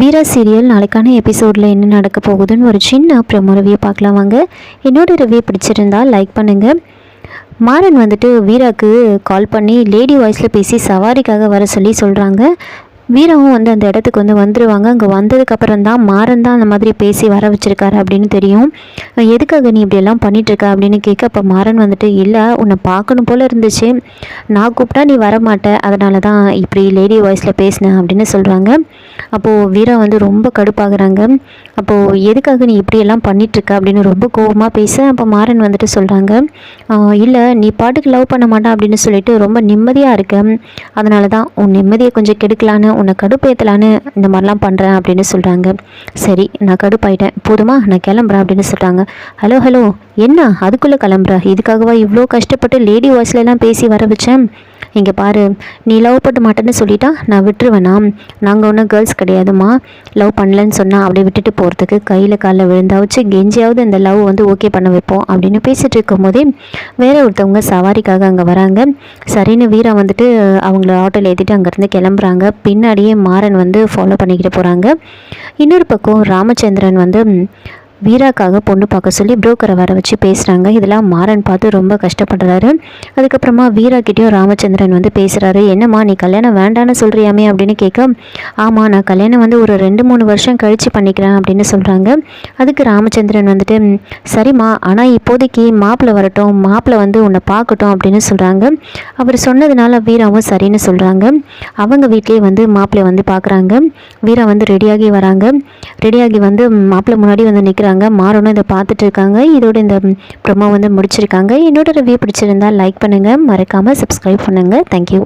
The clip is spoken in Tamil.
வீரா சீரியல் நாளைக்கான எபிசோடில் என்ன நடக்க போகுதுன்னு ஒரு சின்ன ப்ரமோ ரிவ்யூ பார்க்கலாம் வாங்க. என்னோடய ரிவ்யூ பிடிச்சிருந்தால் லைக் பண்ணுங்கள் மாறன் வந்துட்டு வீராக்கு கால் பண்ணி லேடி வாய்ஸில் பேசி சவாரிக்காக வர சொல்லி சொல்கிறாங்க வீராவும் வந்து அந்த இடத்துக்கு வந்து வந்துடுவாங்க அங்கே வந்ததுக்கப்புறம் தான் மாறன் தான் அந்த மாதிரி பேசி வர வச்சுருக்காரு அப்படின்னு தெரியும். எதுக்காக நீ இப்படியெல்லாம் பண்ணிகிட்ருக்க அப்படின்னு கேட்க அப்போ மாறன் வந்துட்டு இல்லை உன்னை பார்க்கணும் போல் இருந்துச்சு. நான் கூப்பிட்டா நீ வர மாட்ட அதனால தான் இப்படி லேடி வாய்ஸில் பேசினேன் அப்படின்னு சொல்கிறாங்க அப்போது வீரா வந்து ரொம்ப கடுப்பாகிறாங்க. அப்போது எதுக்காக நீ இப்படியெல்லாம் பண்ணிகிட்ருக்க அப்படின்னு ரொம்ப கோபமாக பேச அப்போ மாறன் வந்துட்டு சொல்கிறாங்க இல்லை நீ பாட்டுக்கு லவ் பண்ண மாட்டான் அப்படின்னு சொல்லிட்டு ரொம்ப நிம்மதியாக இருக்க. அதனால தான் உன் நிம்மதியை கொஞ்சம் கெடுக்கலான்னு உன்னை கடுப்பேற்றலான்னு இந்த மாதிரிலாம் பண்ணுறேன் அப்படின்னு சொல்கிறாங்க சரி நான் கடுப்பாயிட்டேன். போதுமா நான் கிளம்புறேன் அப்படின்னு சொல்கிறாங்க ஹலோ ஹலோ என்ன? அதுக்குள்ளே கிளம்புற? இதுக்காகவா இவ்வளோ கஷ்டப்பட்டு லேடி வாய்ஸ்லலாம் பேசி வர வச்சேன்? இங்கே பாரு நீ லவ் பண்ண மாட்டேன்னு சொல்லிட்டா நான் விட்டுருவேனா? நாங்கள் ஒன்றும் கேர்ள்ஸ் கிடையாதுமா லவ் பண்ணலன்னு சொன்னால் அப்படியே விட்டுட்டு போகிறதுக்கு கையில் காலில் விழுந்தா வச்சு கெஞ்சியாவது இந்த லவ் வந்து ஓகே பண்ண வைப்போம் அப்படின்னு பேசிகிட்டு இருக்கும்போதே வேறு ஒருத்தவங்க சவாரிக்காக அங்கே வராங்க. சரின்னு வீரா வந்துட்டு அவங்கள ஆட்டோவில் ஏற்றிட்டு அங்கேருந்து கிளம்புறாங்க. பின்னாடியே மாறன் வந்து ஃபாலோ பண்ணிக்கிட்டு போகிறாங்க இன்னொரு பக்கம் ராமச்சந்திரன் வந்து வீராக்காக பொண்ணு பார்க்க சொல்லி புரோக்கரை வர வச்சு பேசுகிறாங்க இதெல்லாம் மாறன் பார்த்து ரொம்ப கஷ்டப்படுறாரு. அதுக்கப்புறமா வீரா கிட்டேயும் ராமச்சந்திரன் வந்து பேசுகிறாரு என்னம்மா நீ கல்யாணம் வேண்டான்னு சொல்கிறியாமே அப்படின்னு கேட்க ஆமாம் நான் கல்யாணம் வந்து ஒரு ரெண்டு மூணு வருஷம் கழித்து பண்ணிக்கிறேன் அப்படின்னு சொல்கிறாங்க அதுக்கு ராமச்சந்திரன் வந்துட்டு சரிம்மா ஆனால் இப்போதைக்கு மாப்பிள்ளை வரட்டும் மாப்பிள்ளை வந்து உன்னை பார்க்கட்டும் அப்படின்னு சொல்கிறாங்க அவர் சொன்னதுனால வீராவும் சரின்னு சொல்கிறாங்க அவங்க வீட்லேயே வந்து மாப்பிள்ளை வந்து பார்க்குறாங்க. வீரா வந்து ரெடியாகி வராங்க. ரெடியாகி வந்து மாப்பிள்ளை முன்னாடி வந்து நிற்கிறாங்க மாறணும் இதை பார்த்துட்டு இருக்காங்க இதோட இந்த ப்ரொமோ வந்து முடிச்சிருக்காங்க. என்னோட ரிவ்யூ பிடிச்சிருந்தா லைக் பண்ணுங்கள் மறக்காமல் சப்ஸ்கிரைப் பண்ணுங்கள் தேங்க்யூ